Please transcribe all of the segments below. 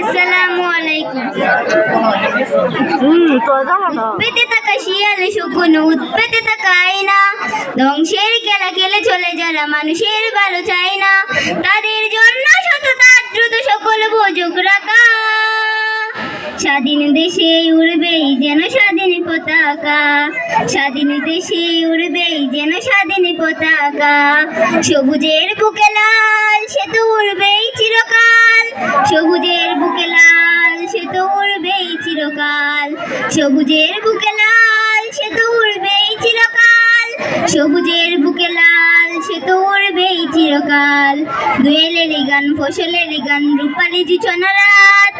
আসসালামু আলাইকুম। হুম তো জানো না পেতে থাকা শিয়ালে শকুন উৎপেতে থাকা আয়না। ধ্বংসের খেলা খেলে চলে যারা মানুষের ভালো চায় না। তাদের জন্য সততা দ্রুত সকল ভোজক রাখা। স্বাধীন দেশে উড়বেই যেন স্বাধীন পতাকা। স্বাধীন দেশে উড়বেই যেন স্বাধীন পতাকা। সবুজের বুকে লাল চিরকাল। সবুজের বুকে লাল, সে তো উড়বেই চিরকাল। সবুজের বুকে লাল, সে তো উড়বেই চিরকাল। দুয়েলের গান ফসলের গান রূপালি জুচনা রাত।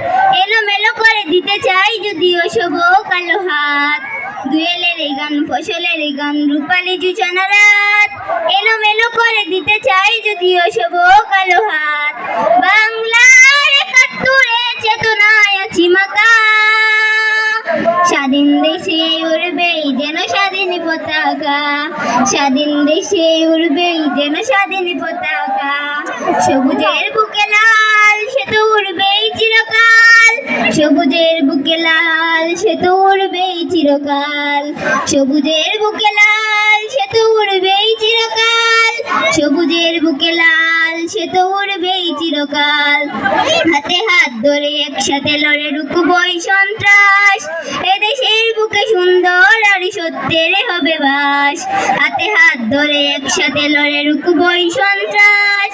এলো মেলো করে দিতে চাই যদিও শোভ কালো হাত। দুয়েলের গান ফসলের গান রূপালি জুচনা রাত। এলো মেলো করে দিতে চাই যদিও শোভ কালো হাত। বাংলার একাত্তরে চেতনায় আছি মাকা দেশে উড়বেই যেন স্বাধীন পতাকা। স্বাধীন দেশে উড়বেই যেন স্বাধীন পতাকা। সবুজের বুকে লাল, সে তো উড়বেই চিরকাল। সবুজের বুকে লাল, সে তো উড়বেই চিরকাল। সবুজের বুকে লাল, সে তো উড়বেই চিরকাল। সবুজের বুকে লাল, সে তো উড়বেই চিরকাল। হাতে হাত ধরে একসাথে লড়ে রুকবই সন্ত্রাস। বুকে সুন্দর আর সত্যের হবে বাস হাতে হাত ধরে একসাথে লড়ে রুকবই সন্ত্রাস